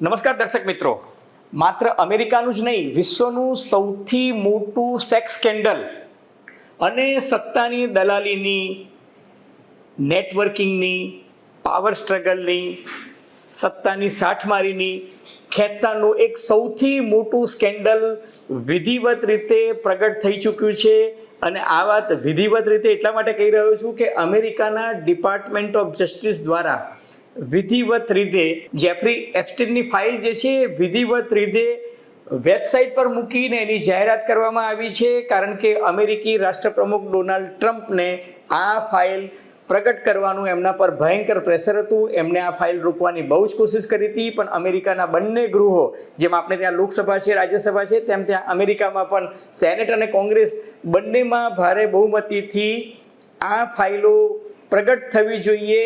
નમસ્કાર દર્શક મિત્રો. માત્ર અમેરિકાનું જ નહીં, વિશ્વનું સૌથી મોટું સેક્સ સ્કેન્ડલ અને સત્તાની દલાલીની, નેટવર્કિંગની, પાવર સ્ટ્રગલની, સત્તાની સાઠમારીની ખેતાનું એક સૌથી મોટું સ્કેન્ડલ વિધિવત રીતે પ્રગટ થઈ ચૂક્યું છે. અને આ વાત વિધિવત રીતે એટલા માટે કહી રહ્યો છું કે અમેરિકાના ડિપાર્ટમેન્ટ ઓફ જસ્ટિસ દ્વારા વિધિવત રીતે જેફરી એપ્સ્ટીનની ફાઇલ જે છે વિધિવત રીતે વેબસાઇટ પર મૂકીને એની જાહેરાત કરવામાં આવી છે, કારણ કે અમેરિકી રાષ્ટ્રપ્રમુખ ડોનાલ્ડ ટ્રમ્પને આ ફાઇલ પ્રગટ કરવાનું એમના પર ભયંકર પ્રેશર હતું. એમને આ ફાઇલ રોકવાની બહુ જ કોશિશ કરી હતી, પણ અમેરિકાના બંને ગૃહો, જેમ આપણે ત્યાં લોકસભા છે, રાજ્યસભા છે, તેમ ત્યાં અમેરિકામાં પણ સેનેટ અને કોંગ્રેસ બંનેમાં ભારે બહુમતીથી આ ફાઇલો પ્રગટ થવી જોઈએ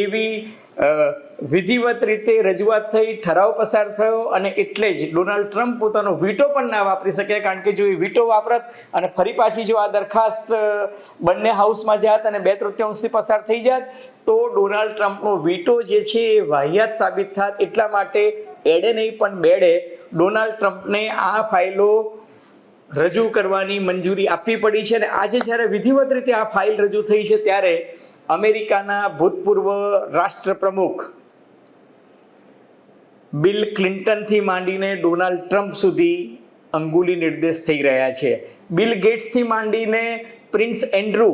એવી વિધિવત રીતે રજૂઆત થઈ, ઠરાવ પસાર થયો અને એટલે જ ડોનાલ્ડ ટ્રમ્પ પોતાનો વીટો પણ ના વાપરી શકે કારણ કે જો એ વીટો વાપરત અને ફરી પાછી જો આ દરખાસ્ત બંને હાઉસમાં જાત અને બે તૃતીયાંશથી પસાર થઈ જાત, તો ડોનાલ્ડ ટ્રમ્પનો વીટો જે છે એ વાહિયાત સાબિત થાત. એટલા માટે એડે નહીં, પણ બેડે ડોનાલ્ડ ટ્રમ્પને આ ફાઇલો રજૂ કરવાની મંજૂરી આપવી પડી છે અને આજે જ્યારે વિધિવત રીતે આ ફાઇલ રજૂ થઈ છે, ત્યારે અમેરિકાના ભૂતપૂર્વ રાષ્ટ્રપ્રમુખ બિલ ક્લિન્ટનથી માંડીને ડોનાલ્ડ ટ્રમ્પ સુધી અંગુલી નિર્દેશ થઈ રહ્યા છે. બિલ ગેટ્સથી માંડીને પ્રિન્સ એન્ડ્રુ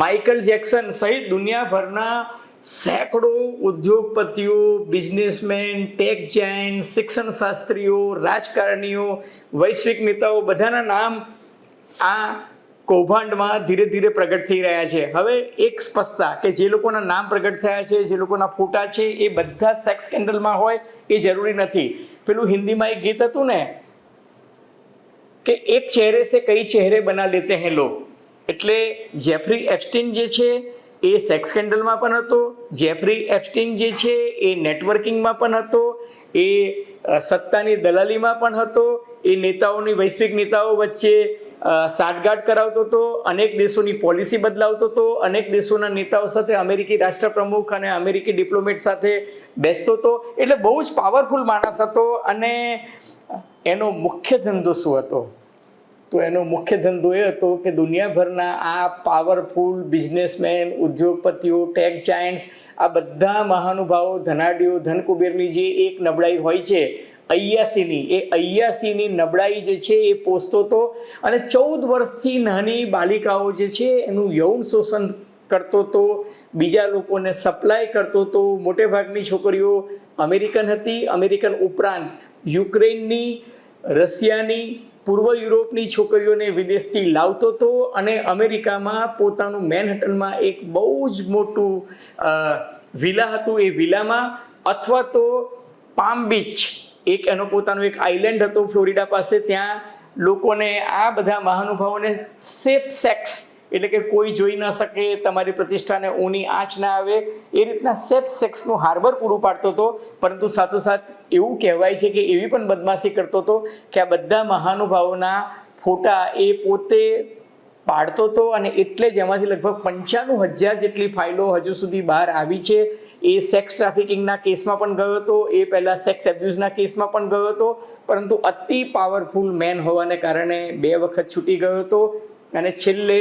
માઇકલ જેક્સન સહિત દુનિયાભરના સેંકડો ઉદ્યોગપતિઓ, બિઝનેસમેન, ટેક જાયન્ટ, શિક્ષણ શાસ્ત્રીઓ, રાજકારણીઓ, વૈશ્વિક નેતાઓ બધાના નામ આ કૌભાંડમાં ધીરે ધીરે પ્રગટ થઈ રહ્યા છે. હવે એક સ્પષ્ટતા કે જે લોકોના નામ પ્રગટ થયા છે, જે લોકોના ફોટા છે, એ બધા સેક્સ સ્કેન્ડલમાં હોય એ જરૂરી નથી. પેલું હિન્દીમાં એક ગીત હતું ને, કે એક ચહેરે સે કઈ ચહેરે બના લેતે હૈ લોગ. એટલે જેફરી એપ્સ્ટીન જે છે, એ સેક્સ સ્કેન્ડલમાં પણ હતો. જેફરી એપ્સ્ટીન જે છે, એ નેટવર્કિંગમાં પણ હતો. એ સત્તાની દલાલીમાં પણ હતો. એ નેતાઓની વૈશ્વિક નેતાઓ વચ્ચે અ, કરાવતો હતો અનેક દેશોની પોલિસી બદલાવતો હતો અનેક દેશોના નેતાઓ સાથે અમેરિકી રાષ્ટ્રપ્રમુખ અને અમેરિકી ડિપ્લોમેટ સાથે બેસતો હતો. એટલે બહુ જ પાવરફુલ માણસ હતો અને એનો મુખ્ય ધંધો શું હતો? તો એનો મુખ્ય ધંધો એ હતો કે દુનિયાભરના આ પાવરફુલ બિઝનેસમેન ઉદ્યોગપતિઓ ટેક જાયન્ટ્સ આ બધા મહાનુભાવો ધનાઢ્યો ધનકુબેરની જે એક નબળાઈ હોય છે અય્યાસીની, એ અયાસીની નબળાઈ જે છે એ પોસતો હતો અને ચૌદ વર્ષથી નાની બાલિકાઓ જે છે એનું યૌન શોષણ કરતો હતો, બીજા લોકોને સપ્લાય કરતો હતો મોટેભાગની છોકરીઓ અમેરિકન હતી, અમેરિકન ઉપરાંત યુક્રેનની, રશિયાની, પૂર્વ યુરોપની છોકરીઓને વિદેશથી લાવતો હતો અને અમેરિકામાં પોતાનું મેનહટનમાં એક બહુ જ મોટું વિલા હતું એ વિલામાં અથવા તો પામ બીચ એક એનો પોતાનો એક આઇલેન્ડ હતો ફ્લોરિડા પાસે, ત્યાં લોકોને આ બધા મહાનુભાવોને સેફ સેક્સ એટલે કે કોઈ જોઈ ન શકે, તમારી પ્રતિષ્ઠાને ઊની આંચ ના આવે, એ રીતના સેફ સેક્સનું હાર્બર પૂરું પાડતો હતો. પરંતુ સાથોસાથ એવું કહેવાય છે કે એવી પણ બદમાશી કરતો હતો કે આ બધા મહાનુભાવોના ફોટા એ પોતે પાડતો હતો અને એટલે જ એમાંથી લગભગ પંચાણું હજાર જેટલી ફાઇલો હજુ સુધી બહાર આવી છે. એ સેક્સ ટ્રાફિકિંગના કેસમાં પણ ગયો હતો, એ પહેલાં સેક્સ એબ્યુઝના કેસમાં પણ ગયો હતો, પરંતુ અતિ પાવરફુલ મેન હોવાને કારણે બે વખત છૂટી ગયો હતો. અને છેલ્લે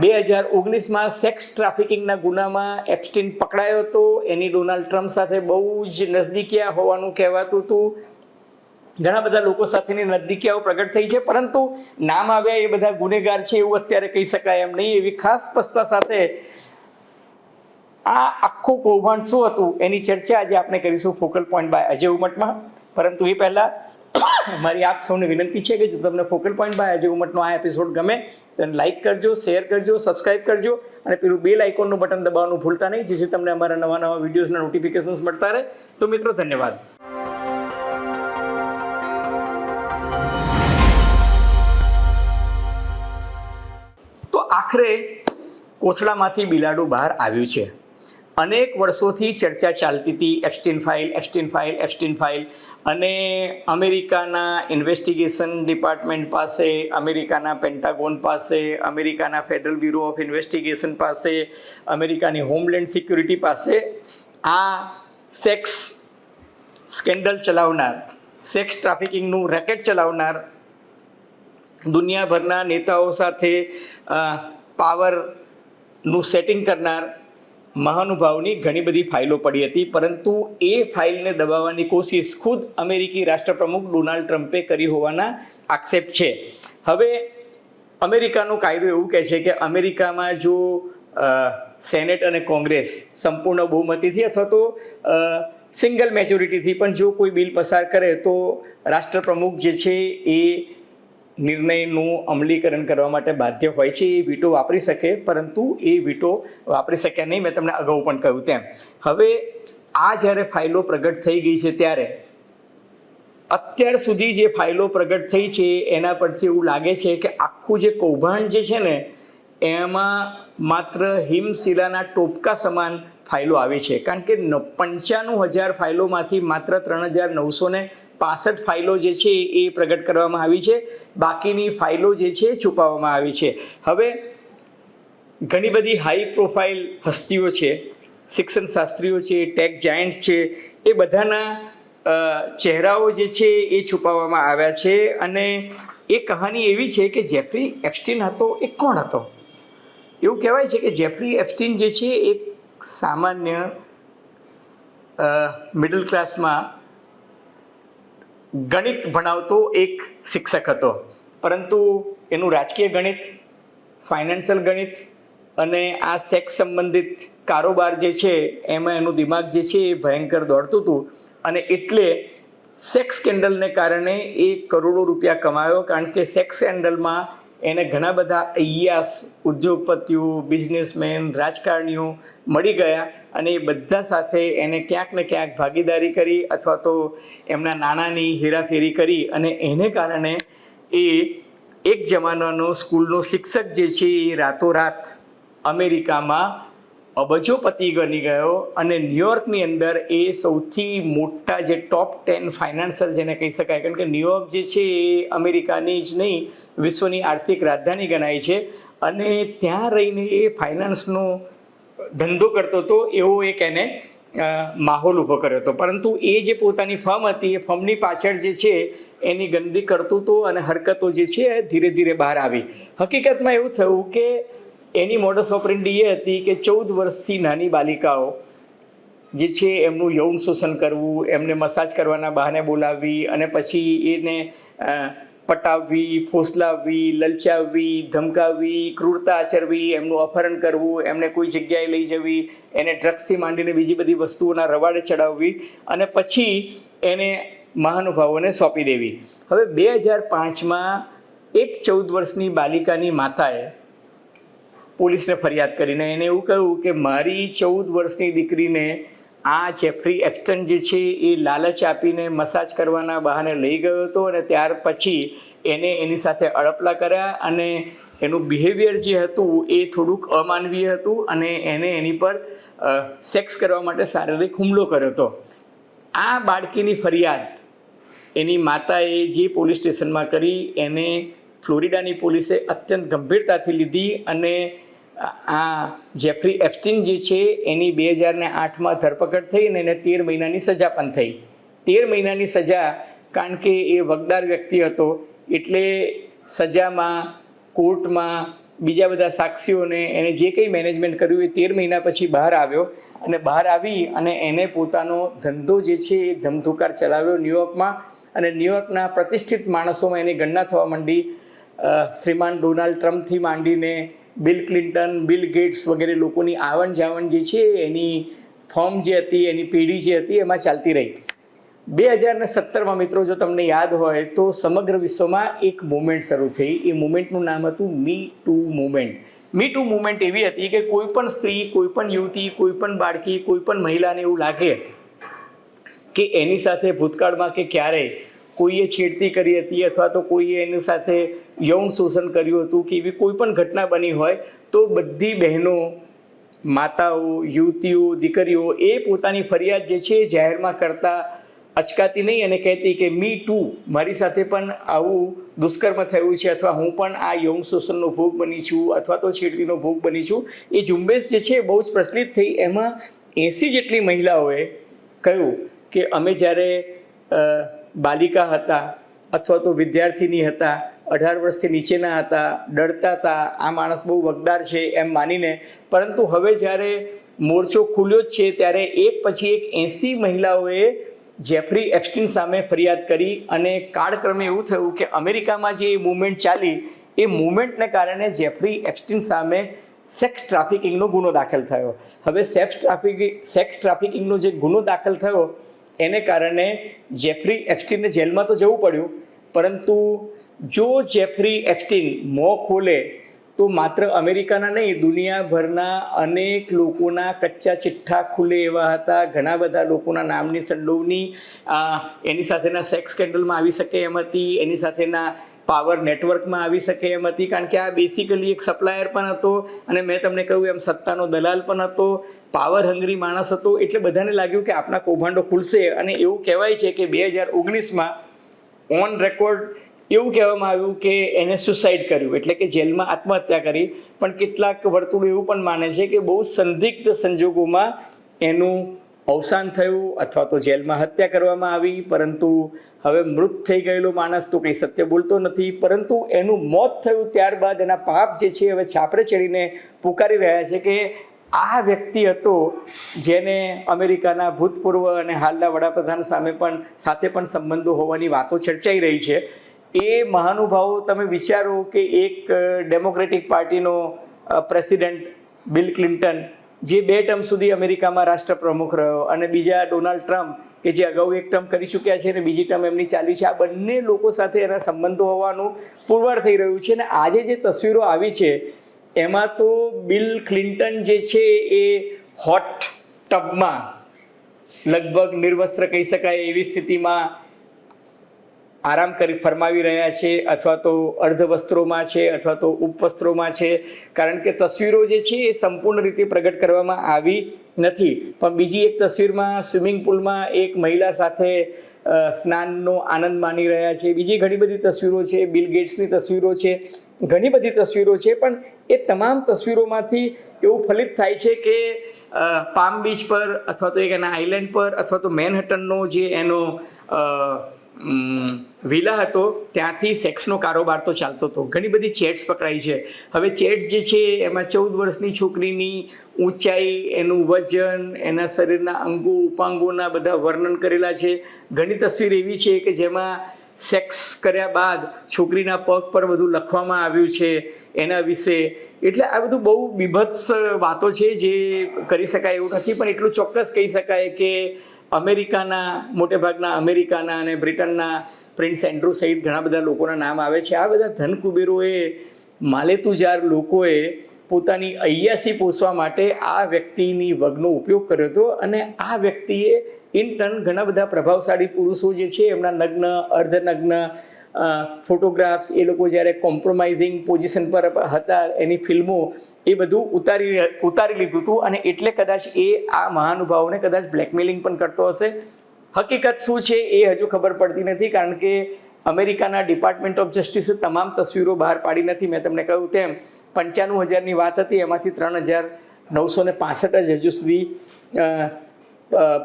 બે હજાર ઓગણીસમાં સેક્સ ટ્રાફિકિંગના ગુનામાં એપ્સ્ટીન પકડાયો હતો. એની ડોનાલ્ડ ટ્રમ્પ સાથે બહુ જ નજદીકિયા હોવાનું કહેવાતું હતું. ઘણા બધા લોકો સાથેની નજદીકીયાઓ પ્રગટ થઈ છે, પરંતુ નામ આવ્યા એ બધા ગુનેગાર છે એવું અત્યારે કહી શકાય એમ નહીં. એવી ખાસ સ્પષ્ટતા સાથે આ આખું કૌભાંડ શું હતું એની ચર્ચા આજે આપણે કરીશું ફોકલ પોઈન્ટ બાય અજય ઉમટમાં. પરંતુ એ પહેલાં મારી આપ સૌને વિનંતી છે કે જો તમને ફોકલ પોઈન્ટ બાય અજય ઉમટનો આ એપિસોડ ગમે તો લાઈક કરજો શેર કરજો સબસ્ક્રાઇબ કરજો, અને પેલું બેલ આઇકોનનું બટન દબાવવાનું ભૂલતા નહીં, જેથી તમને અમારા નવા નવા વિડીયોઝના નોટિફિકેશન્સ મળતા રહે. તો મિત્રો, ધન્યવાદ. આખરે કોથળામાંથી બિલાડું બહાર આવ્યું છે. અનેક વર્ષોથી ચર્ચા ચાલતી હતી Epstein file Epstein file Epstein file. અને અમેરિકાના ઇન્વેસ્ટિગેશન ડિપાર્ટમેન્ટ પાસે, અમેરિકાના પેન્ટાગોન પાસે, અમેરિકાના ફેડરલ બ્યુરો ઓફ ઇન્વેસ્ટિગેશન પાસે, અમેરિકાની હોમલેન્ડ સિક્યુરિટી પાસે આ સેક્સ સ્કેન્ડલ ચલાવનાર, સેક્સ ટ્રાફિકિંગનું રેકેટ ચલાવનાર દુનિયાભરના નેતાઓ સાથે પાવરનું સેટિંગ કરનાર મહાનુભાવની ઘણી બધી ફાઇલો પડી હતી, પરંતુ એ ફાઇલને દબાવવાની કોશિશ ખુદ અમેરિકી રાષ્ટ્રપ્રમુખ ડોનાલ્ડ ટ્રમ્પે કરી હોવાના આક્ષેપ છે. હવે અમેરિકાનો કાયદો એવું કહે છે કે અમેરિકામાં જો સેનેટ અને કોંગ્રેસ સંપૂર્ણ બહુમતીથી અથવા તો સિંગલ મેજોરિટીથી પણ જો કોઈ બિલ પસાર કરે તો રાષ્ટ્રપ્રમુખ જે છે એ નિર્ણયનું અમલીકરણ કરવા માટે બાધ્ય હોય છે, એ વીટો વાપરી શકે, પરંતુ એ વીટો વાપરી શક્યા નહીં. મેં તમને અગાઉ પણ કહ્યું તેમ. હવે, આ જ્યારે ફાઇલો પ્રગટ થઈ ગઈ છે ત્યારે, અત્યાર સુધી જે ફાઇલો પ્રગટ થઈ છે, એના પરથી એવું લાગે છે કે આખું જે કૌભાંડ જે છે ને, એમાં માત્ર હિમશિલાના ટોપકા સમાન ફાઇલો આવી છે. કારણ કે પંચાણું હજાર ફાઇલોમાંથી માત્ર ત્રણ હજાર નવસો ને પાસઠ ફાઇલો જે છે એ પ્રગટ કરવામાં આવી છે. બાકીની ફાઇલો જે છે એ છુપાવવામાં આવી છે. હવે ઘણી બધી હાઈ પ્રોફાઇલ હસ્તીઓ છે, શિક્ષણ શાસ્ત્રીઓ છે ટેક જાયન્ટ્સ છે, એ બધાના ચહેરાઓ જે છે એ છુપાવવામાં આવ્યા છે. અને એ કહાની એવી છે કે જેફરી એપ્સ્ટીન હતો એ કોણ હતો? એવું કહેવાય છે કે જેફરી એપ્સ્ટીન જે છે એક સામાન્ય મિડલ ક્લાસમાં ગણિત ભણાવતો એક શિક્ષક હતો. પરંતુ એનું રાજકીય ગણિત ફાઇનાન્શિયલ ગણિત અને આ સેક્સ સંબંધિત કારોબાર જે છે, એમાં એનું દિમાગ જે છે એ ભયંકર દોડતું હતું અને એટલે સેક્સ સ્કેન્ડલને કારણે એ કરોડો રૂપિયા કમાયો. કારણ કે સેક્સ સ્કેન્ડલમાં એને ઘણા બધા અય્યાસ ઉદ્યોગપતિઓ, બિઝનેસમેન, રાજકારણીઓ મળી ગયા અને એ બધા સાથે એને ક્યાંક ને ક્યાંક ભાગીદારી કરી અથવા તો એમના નાણાંની હેરાફેરી કરી અને એને કારણે એ એક જમાનાનો સ્કૂલનો શિક્ષક જે છે એ રાતોરાત અમેરિકામાં અબજોપતિ બની ગયો અને ન્યુયોર્કની અંદર એ સૌથી મોટા જે ટોપ ટેન ફાઇનાન્સર જેને કહી શકાય, કારણ કે ન્યુયોર્ક જે છે એ અમેરિકાની જ નહીં, વિશ્વની આર્થિક રાજધાની ગણાય છે. અને ત્યાં રહીને એ ફાઇનાન્સનો ધંધો કરતો હતો, એવો એક એને માહોલ ઊભો કર્યો હતો. પરંતુ એ જે પોતાની ફર્મ હતી, એ ફર્મની પાછળ જે છે, એની ગંદી કરતું હતું અને હરકતો જે છે ધીરે ધીરે બહાર આવી. હકીકતમાં એવું થયું કે એની મોડસ ઓપરેન્ડી એ હતી કે ચૌદ વર્ષથી નાની બાલિકાઓ જે છે એમનું યૌન શોષણ કરવું, એમને મસાજ કરવાના બહાને બોલાવવી અને પછી એને પટાવવી, ફોસલાવવી, લલચાવવી, ધમકાવવી, ક્રૂરતા આચરવી, એમનું અપહરણ કરવું, એમને કોઈ જગ્યાએ લઈ જવી, એને ડ્રગ્સથી માંડીને બીજી બધી વસ્તુઓના રવાડે ચડાવવી અને પછી એને મહાનુભાવોને સોંપી દેવી. હવે બે હજાર પાંચમાં એક ચૌદ વર્ષની બાલિકાની માતાએ પોલીસને ફરિયાદ કરીને એને એવું કહ્યું કે મારી ચૌદ વર્ષની દીકરીને આ જેફરી એપ્ટન જે છે એ લાલચ આપીને મસાજ કરવાના બહાને લઈ ગયો હતો અને ત્યાર પછી એને એની સાથે અડપલા કર્યા અને એનું બિહેવિયર જે હતું એ થોડુંક અમાનવીય હતું અને એને એની પર સેક્સ કરવા માટે શારીરિક હુમલો કર્યો હતો. આ બાળકીની ફરિયાદ એની માતાએ જે પોલીસ સ્ટેશનમાં કરી, એને ફ્લોરિડાની પોલીસે અત્યંત ગંભીરતાથી લીધી અને આ જેફરી એપ્સ્ટીન જે છે, એની બે હજારને આઠમાં ધરપકડ થઈ અને એને તેર મહિનાની સજા પણ થઈ. તેર મહિનાની સજા, કારણ કે એ વગદાર વ્યક્તિ હતો, એટલે સજામાં, કોર્ટમાં, બીજા બધા સાક્ષીઓને એને જે કંઈ મેનેજમેન્ટ કર્યું એ તેર મહિના પછી બહાર આવ્યો અને બહાર આવી અને એને પોતાનો ધંધો જે છે એ ધમધુકાર ચલાવ્યો ન્યૂયોર્કમાં અને ન્યૂયોર્કના પ્રતિષ્ઠિત માણસોમાં એની ગણના થવા માંડી. શ્રીમાન ડોનાલ્ડ ટ્રમ્પથી માંડીને બિલ ક્લિન્ટન, બિલ ગેટ્સ વગેરે લોકોની આવન જાવન જે છે, એની ફોર્મ જે હતી, એની પેઢી જે હતી, એમાં ચાલતી રહી. બે હજાર ને સત્તરમાં મિત્રો, જો તમને યાદ હોય, તો સમગ્ર વિશ્વમાં એક મુવમેન્ટ શરૂ થઈ. એ મુવમેન્ટનું નામ હતું me too movement me too movement એવી હતી કે કોઈ પણ સ્ત્રી, કોઈ પણ યુવતી, કોઈ પણ બાળકી, કોઈ પણ મહિલાને એવું લાગે કે એની સાથે ભૂતકાળમાં કે ક્યારેય કોઈએ છેડતી કરી હતી અથવા તો કોઈએ એની સાથે યૌન શોષણ કર્યું હતું કે એવી કોઈ પણ ઘટના બની હોય, તો બધી બહેનો, માતાઓ, યુવતીઓ, દીકરીઓ એ પોતાની ફરિયાદ જે છે જાહેરમાં કરતા અચકાતી નહીં અને કહેતી કે, મી ટુ, મારી સાથે પણ આવું દુષ્કર્મ થયું છે અથવા હું પણ આ યૌન શોષણનો ભોગ બની છું અથવા તો છેડતીનો ભોગ બની છું. એ ઝુંબેશ જે છે બહુ જ પ્રચલિત થઈ. એમાં એંસી જેટલી મહિલાઓએ કહ્યું કે, અમે જ્યારે બાલિકા હતા અથવા તો વિદ્યાર્થીની હતા, અઢાર વર્ષથી નીચેના હતા, ડરતા હતા, આ માણસ બહુ વગદાર છે એમ માનીને. પરંતુ હવે જ્યારે મોરચો ખુલ્યો જ છે, ત્યારે એક પછી એક એંસી મહિલાઓએ જેફરી એપ્સ્ટીન સામે ફરિયાદ કરી અને કાળક્રમે એવું થયું કે અમેરિકામાં જે મુવમેન્ટ ચાલી, એ મૂવમેન્ટને કારણે જેફરી એપ્સ્ટીન સામે સેક્સ ટ્રાફિકિંગનો ગુનો દાખલ થયો. હવે સેક્સ ટ્રાફિક, સેક્સ ટ્રાફિકિંગનો જે ગુનો દાખલ થયો એને કારણે જેફરી એપ્સ્ટીનને જેલમાં તો જવું પડ્યું પરંતુ જો જેફરી એપ્સ્ટીન મોં ખોલે તો માત્ર અમેરિકાના નહીં દુનિયાભરના અનેક લોકોના કચ્ચા ચિઠ્ઠા ખુલે એવા હતા. ઘણા બધા લોકોના નામની સંડોવણી આ, એની સાથેના સેક્સ સ્કેન્ડલમાં આવી શકે એમ હતી એની સાથેના પાવર નેટવર્કમાં આવી શકે એમ હતી, કારણ કે આ બેસિકલી એક સપ્લાયર પણ હતો અને મેં તમને કહ્યું એમ સત્તાનો દલાલ પણ હતો પાવર હંગરી માણસ હતો, એટલે બધાને લાગ્યું કે આપણા કૌભાંડો ખુલશે. અને એવું કહેવાય છે કે બે હજાર ઓગણીસમાં ઓન રેકોર્ડ એવું કહેવામાં આવ્યું કે એને સુસાઇડ કર્યું, એટલે કે જેલમાં આત્મહત્યા કરી. પણ કેટલાક વર્તુળો એવું પણ માને છે કે બહુ સંદિગ્ધ સંજોગોમાં એનું અવસાન થયું અથવા તો જેલમાં હત્યા કરવામાં આવી, પરંતુ હવે મૃત થઈ ગયેલો માણસ તો કંઈ સત્ય બોલતો નથી, પરંતુ એનું મોત થયું ત્યારબાદ એના પાપ જે છે હવે છાપરે ચડીને પુકારી રહ્યા છે કે આ વ્યક્તિ હતો જેને અમેરિકાના ભૂતપૂર્વ અને હાલના વડાપ્રધાન સામે પણ સાથે પણ સંબંધો હોવાની વાતો ચર્ચાઈ રહી છે. એ મહાનુભાવો તમે વિચારો કે એક ડેમોક્રેટિક પાર્ટીનો પ્રેસિડેન્ટ બિલ ક્લિન્ટન જે બે ટર્મ સુધી અમેરિકામાં રાષ્ટ્રપ્રમુખ રહ્યો અને બીજા ડોનાલ્ડ ટ્રમ્પ, કે જે અગાઉ એક ટર્મ કરી ચૂક્યા છે અને બીજી ટર્મ એમની ચાલી છે, આ બંને લોકો સાથે એના સંબંધો હોવાનું પુરવાર થઈ રહ્યું છે અને આજે જે તસવીરો આવી છે, એમાં તો બિલ ક્લિન્ટન જે છે એ હોટ ટબમાં લગભગ નિર્વસ્ત્ર કહી શકાય એવી સ્થિતિમાં આરામ કરી ફરમાવી રહ્યા છે અથવા તો અર્ધ વસ્ત્રોમાં છે અથવા તો ઉપવસ્ત્રોમાં છે. કારણ કે તસવીરો જે છે એ સંપૂર્ણ રીતે પ્રગટ કરવામાં આવી નથી. પણ બીજી એક તસવીરમાં સ્વિમિંગ પુલમાં એક મહિલા સાથે સ્નાનનો આનંદ માણી રહ્યા છે. બીજી ઘણી બધી તસવીરો છે. બિલ ગેટ્સની તસવીરો છે. ઘણી બધી તસવીરો છે. પણ એ તમામ તસવીરોમાંથી એવું ફલિત થાય છે કે પામ બીચ પર અથવા તો એક એના આઇલેન્ડ પર અથવા તો મેનહટનનો જે એનો વિલા હતો, ત્યાંથી સેક્સનો કારોબાર તો ચાલતો હતો. ઘણી બધી ચેટ્સ પકડાઈ છે. હવે ચેટ્સ જે છે, એમાં ચૌદ વર્ષની છોકરીની ઊંચાઈ, એનું વજન, એના શરીરના અંગો, ઉપાંગોના બધા વર્ણન કરેલા છે. ઘણી તસવીર એવી છે કે જેમાં સેક્સ કર્યા બાદ છોકરીના પગ પર બધું લખવામાં આવ્યું છે એના વિશે. એટલે આ બધું બહુ બીભત્સ વાતો છે જે કરી શકાય એવું નથી, પણ એટલું ચોક્કસ કહી શકાય કે અમેરિકાના, મોટેભાગના અમેરિકાના અને બ્રિટનના પ્રિન્સ એન્ડ્રુ સહિત ઘણા બધા લોકોના નામ આવે છે. આ બધા ધન કુબેરોએ, માલેતુજાર લોકોએ પોતાની અયાસી પોષવા માટે આ વ્યક્તિની વગનો ઉપયોગ કર્યો હતો અને આ વ્યક્તિએ ઇન ટર્ન ઘણા બધા પ્રભાવશાળી પુરુષો જે છે, એમના નગ્ન, અર્ધનગ્ન ફોટોગ્રાફ્સ, એ લોકો જ્યારે કોમ્પ્રોમાઇઝિંગ પોઝિશન પર હતા, એની ફિલ્મો, એ બધું ઉતારી ઉતારી લીધું હતું અને એટલે કદાચ એ આ મહાનુભાવોને કદાચ બ્લેકમેલિંગ પણ કરતો હશે. હકીકત શું છે એ હજુ ખબર પડતી નથી, કારણ કે અમેરિકાના ડિપાર્ટમેન્ટ ઓફ જસ્ટિસે તમામ તસવીરો બહાર પાડી નથી. મેં તમને કહ્યું તેમ, પંચાણું હજારની વાત હતી, એમાંથી ત્રણ હજાર નવસો ને પાસઠ જ હજુ સુધી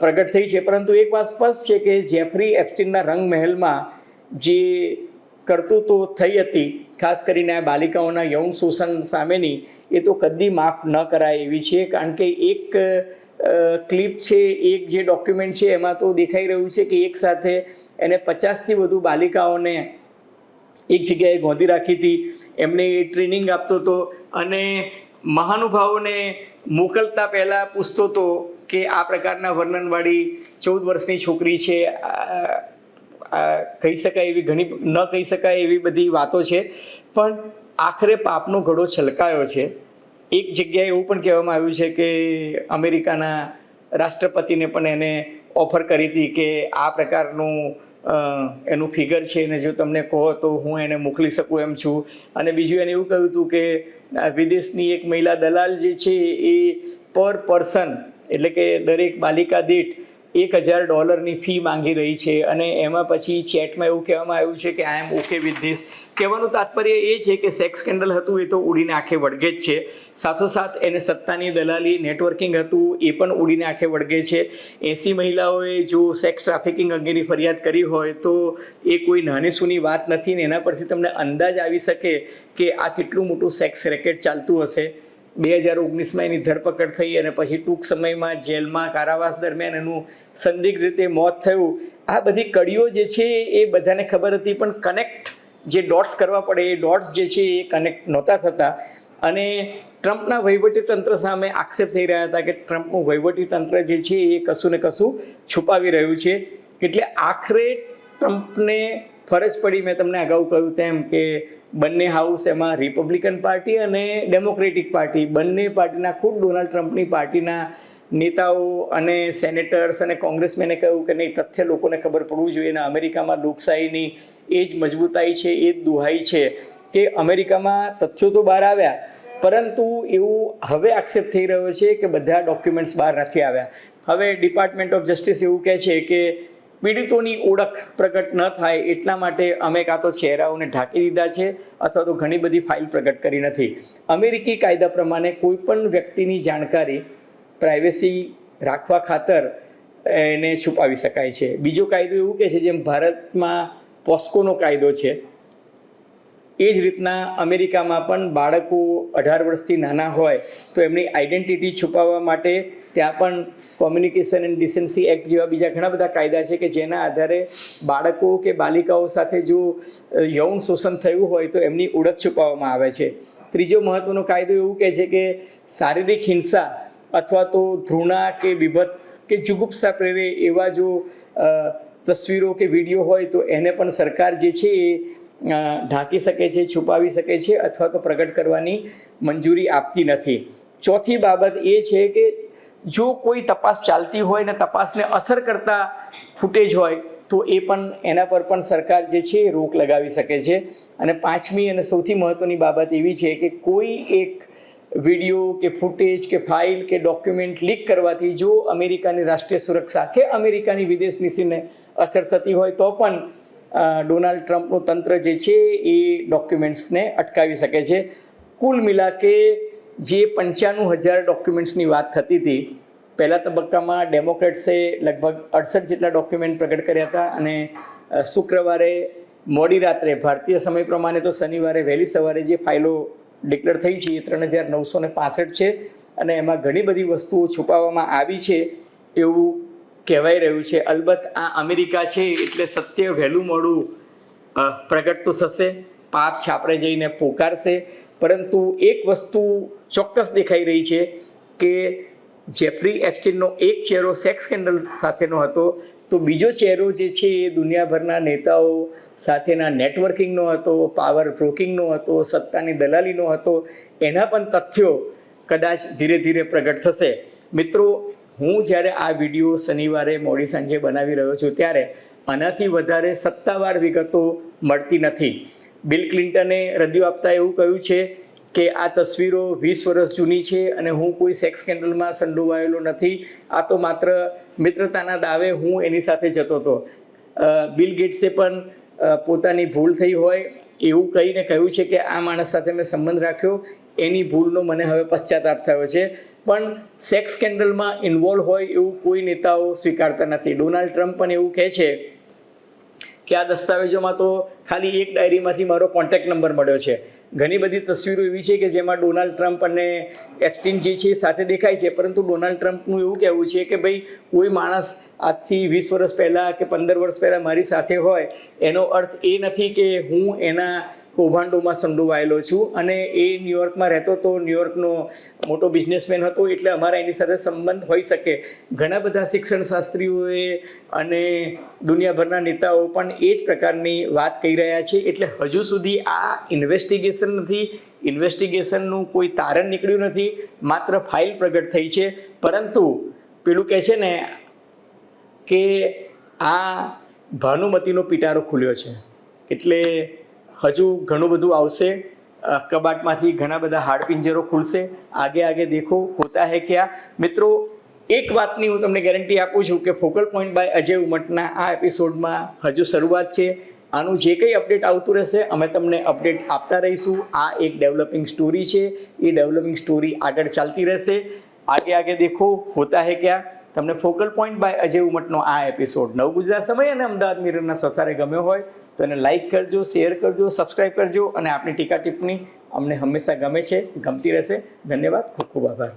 પ્રગટ થઈ છે. પરંતુ એક વાત સ્પષ્ટ છે કે જેફરી એપ્સ્ટીનના રંગ મહેલમાં જે કરતૂતો થઈ હતી, ખાસ કરીને આ બાલિકાઓના યૌન શોષણ સામેની, એ તો કદી માફ ન કરાય એવી છે. કારણ કે એક ક્લિપ છે, એક જે ડોક્યુમેન્ટ છે, એમાં તો દેખાઈ રહ્યું છે કે એક સાથે એને પચાસથી વધુ બાલિકાઓને એક જગ્યાએ ગોંધી રાખી હતી. એમને ટ્રેનિંગ આપતો હતો અને મહાનુભાવોને મોકલતા પહેલાં પૂછતો હતો કે આ પ્રકારના વર્ણનવાળી ચૌદ વર્ષની છોકરી છે. કહી શકાય એવી ઘણી, ન કહી શકાય એવી બધી વાતો છે. પણ આખરે પાપનો ઘડો છલકાયો છે. એક જગ્યાએ એવું પણ કહેવામાં આવ્યું છે કે અમેરિકાના રાષ્ટ્રપતિને પણ એને ઓફર કરી હતી કે આ પ્રકારનું એનું ફિગર છે અને જો તમને કહો તો હું એને મોકલી શકું એમ છું. અને બીજું એને એવું કહ્યું હતું કે વિદેશની એક મહિલા દલાલ જે છે એ પર પર્સન, એટલે કે દરેક બાલિકા દીઠ એક હજાર ડોલરની ફી માંગી રહી છે અને એમાં પછી ચેટમાં એવું કહેવામાં આવ્યું છે કે I am okay with this કહેવાનું તાત્પર્ય એ છે કે સેક્સ સ્કેન્ડલ હતું એ તો ઉડીને આંખે વળગે જ છે. સાથોસાથ એને સત્તાની દલાલી નેટવર્કિંગ હતું એ પણ ઉડીને આંખે વળગે છે. એસી મહિલાઓએ જો સેક્સ ટ્રાફિકિંગ અંગેની ફરિયાદ કરી હોય તો એ કોઈ નાની સૂની વાત નથી ને એના પરથી તમને અંદાજ આવી શકે કે આ કેટલું મોટું સેક્સ રેકેટ ચાલતું હશે. બે હજાર ઓગણીસમાં એની ધરપકડ થઈ અને પછી ટૂંક સમયમાં જેલમાં કારાવાસ દરમિયાન એનું સંદિગ્ધ રીતે મોત થયું. આ બધી કડીઓ જે છે એ બધાને ખબર હતી, પણ કનેક્ટ જે ડોટ્સ કરવા પડે, એ ડોટ્સ જે છે એ કનેક્ટ નહોતા થતા. અને ટ્રમ્પના વહીવટી તંત્ર સામે આક્ષેપ થઈ રહ્યા હતા કે ટ્રમ્પનું વહીવટી તંત્ર જે છે એ કશું ને કશું છુપાવી રહ્યું છે. એટલે આખરે ટ્રમ્પને ફરજ પડી, મેં તમને અગાઉ કહ્યું તેમ કે બંને હાઉસ એમાં રિપબ્લિકન પાર્ટી અને ડેમોક્રેટિક પાર્ટી બંને પાર્ટીના ખુદ ડોનાલ્ડ ટ્રમ્પની પાર્ટીના નેતાઓ અને સેનેટર્સ અને કોંગ્રેસમેને કહ્યું કે નહીં, તથ્ય લોકોને ખબર પડવું જોઈએ અને અમેરિકામાં લોકશાહીની એ જ મજબૂતાઈ છે એ જ દુહાઈ છે કે અમેરિકામાં તથ્યો તો બહાર આવ્યા, પરંતુ એવું હવે આક્ષેપ થઈ રહ્યો છે કે બધા ડોક્યુમેન્ટ્સ બહાર નથી આવ્યા. હવે ડિપાર્ટમેન્ટ ઓફ જસ્ટિસ એવું કહે છે કે પીડિતોની ઓળખ પ્રગટ ન થાય એટલા માટે અમે કાં તો ચહેરાઓને ઢાંકી દીધા છે અથવા તો ઘણી બધી ફાઇલ પ્રગટ કરી નથી. અમેરિકી કાયદા પ્રમાણે કોઈપણ વ્યક્તિની જાણકારી પ્રાઇવેસી રાખવા ખાતર એને છુપાવી શકાય છે. બીજો કાયદો એવું કહે છે જેમ ભારતમાં પોસ્કોનો કાયદો છે. એ જ રીતના અમેરિકામાં પણ બાળકો અઢાર વર્ષથી નાના હોય તો એમની આઈડેન્ટિટી છુપાવવા માટે ત્યાં પણ કોમ્યુનિકેશન એન્ડ ડિસેન્સી એક્ટ જેવા બીજા ઘણા બધા કાયદા છે કે જેના આધારે બાળકો કે બાલિકાઓ સાથે જો યૌન શોષણ થયું હોય તો એમની ઓળખ છુપાવવામાં આવે છે. ત્રીજો મહત્વનો કાયદો એવું કહે છે કે શારીરિક હિંસા અથવા તો ધૃણા કે વિભત્સ કે જુગુપ્સા પ્રેરે એવા જો તસવીરો કે વીડિયો હોય તો એને પણ સરકાર જે છે એ ઢાંકી શકે છે, છુપાવી શકે છે અથવા તો પ્રગટ કરવાની મંજૂરી આપતી નથી. ચોથી બાબત એ છે કે જો કોઈ તપાસ ચાલતી હોય ને તપાસને અસર કરતા ફૂટેજ હોય, તો એ પણ એના પર પણ સરકાર જે છે એ રોક લગાવી શકે છે. અને પાંચમી અને સૌથી મહત્ત્વની બાબત એવી છે કે કોઈ એક વીડિયો કે ફૂટેજ કે ફાઇલ કે ડોક્યુમેન્ટ લીક કરવાથી જો અમેરિકાની રાષ્ટ્રીય સુરક્ષા કે અમેરિકાની વિદેશ નીતિને અસર થતી હોય તો પણ ડોનાલ્ડ ટ્રમ્પનું તંત્ર જે છે એ ડોક્યુમેન્ટ્સને અટકાવી શકે છે. કુલ મિલા કે જે પંચાણું હજાર ડોક્યુમેન્ટ્સની વાત થતી હતી, પહેલા તબક્કામાં ડેમોક્રેટ્સે લગભગ અડસઠ જેટલા ડોક્યુમેન્ટ પ્રગટ કર્યા હતા અને શુક્રવારે મોડી રાત્રે, ભારતીય સમય પ્રમાણે તો શનિવારે વહેલી સવારે જે ફાઇલો ડિક્લેર થઈ છે એ ત્રણ હજાર નવસો ને પાસઠ છે અને એમાં ઘણી બધી વસ્તુઓ છુપાવવામાં આવી છે એવું કહેવાઈ રહ્યું છે. અલબત્ત આ અમેરિકા છે એટલે સત્ય વહેલું મોડું પ્રગટ તો થશે. પાપ છાપરે જઈને પોકારશે. પરંતુ એક વસ્તુ ચોક્કસ દેખાઈ રહી છે કે જેફરી એક્સ્ટીનનો એક ચહેરો સેક્સ સ્કેન્ડલ સાથેનો હતો, તો બીજો ચહેરો જે છે એ દુનિયાભરના નેતાઓ સાથેના નેટવર્કિંગનો હતો, પાવર બ્રોકિંગનો હતો, સત્તાની દલાલીનો હતો, એના પણ તથ્યો કદાચ ધીરે ધીરે પ્રગટ થશે. મિત્રો હું જ્યારે આ વીડિયો શનિવારે મોડી સાંજે બનાવી રહ્યો છું, ત્યારે આનાથી વધારે સત્તાવાર વિગતો મળતી નથી. બિલ ક્લિન્ટને રદિયો આપતા એવું કહ્યું છે કે, આ તસવીરો વીસ વર્ષ જૂની છે અને હું કોઈ સેક્સ સ્કેન્ડલમાં સંડોવાયેલો નથી. આ તો માત્ર મિત્રતાના દાવે હું એની સાથે જતો હતો. બિલ ગેટ્સે પણ પોતાની ભૂલ થઈ હોય એવું કહીને કહ્યું છે કે, આ માણસ સાથે મેં સંબંધ રાખ્યો. એની ભૂલનો મને હવે પશ્ચાતાપ થયો છે. પણ સેક્સ સ્કેન્ડલમાં ઇન્વોલ્વ હોય એવું કોઈ નેતાઓ સ્વીકારતા નથી. ડોનાલ્ડ ટ્રમ્પ પણ એવું કહે છે કે આ દસ્તાવેજોમાં તો ખાલી એક ડાયરીમાંથી મારો કોન્ટેક્ટ નંબર મળ્યો છે. ઘણી બધી તસવીરો એવી છે કે જેમાં ડોનાલ્ડ ટ્રમ્પ અને એસ્ટિન જે છે સાથે દેખાય છે. પરંતુ ડોનાલ્ડ ટ્રમ્પનું એવું કહેવું છે કે ભાઈ, કોઈ માણસ આજથી વીસ વર્ષ પહેલાં કે પંદર વર્ષ પહેલાં મારી સાથે હોય, એનો અર્થ એ નથી કે હું એના કૌભાંડોમાં સંડોવાયેલો છું અને એ ન્યુયોર્કમાં રહેતો તો ન્યુયોર્કનો મોટો બિઝનેસમેન હતો એટલે અમારા એની સાથે સંબંધ હોઈ શકે. ઘણા બધા શિક્ષણ શાસ્ત્રીઓએ અને દુનિયાભરના નેતાઓ પણ એ જ પ્રકારની વાત કહી રહ્યા છે. એટલે હજુ સુધી આ ઇન્વેસ્ટિગેશન નથી ઇન્વેસ્ટિગેશનનું કોઈ તારણ નીકળ્યું નથી. માત્ર ફાઇલ પ્રગટ થઈ છે. પરંતુ પેલું કહે છે ને કે આ ભાનુમતીનો પિટારો ખુલ્યો છે. એટલે હજુ ઘણું બધું આવશે. કબાટમાંથી ઘણા બધા હાડપિંજરો ખુલશે. આગે આગે દેખો, હોતા હે ક્યાં? મિત્રો, એક વાતની હું તમને ગેરંટી આપું છું કે ફોકલ પોઈન્ટ બાય અજય ઉમટના આ એપિસોડમાં હજુ શરૂઆત છે. આનું જે કંઈ અપડેટ આવતું રહેશે, અમે તમને અપડેટ આપતા રહીશું. આ એક ડેવલપિંગ સ્ટોરી છે. એ ડેવલપિંગ સ્ટોરી આગળ ચાલતી રહેશે. આગે આગે દેખો, હોતા હે ક્યાં? તમને ફોકલ પોઈન્ટ બાય અજય ઉમટનો આ એપિસોડ નવ ગુજરાત સમય અને અમદાવાદ મિરરના સસારે ગમ્યો હોય તો એને લાઈક કરજો શેર કરજો સબસ્ક્રાઈબ કરજો અને આપણી ટીકા ટિપ્પણી અમને હંમેશા ગમે છે, ગમતી રહેશે. ધન્યવાદ, ખૂબ ખૂબ આભાર.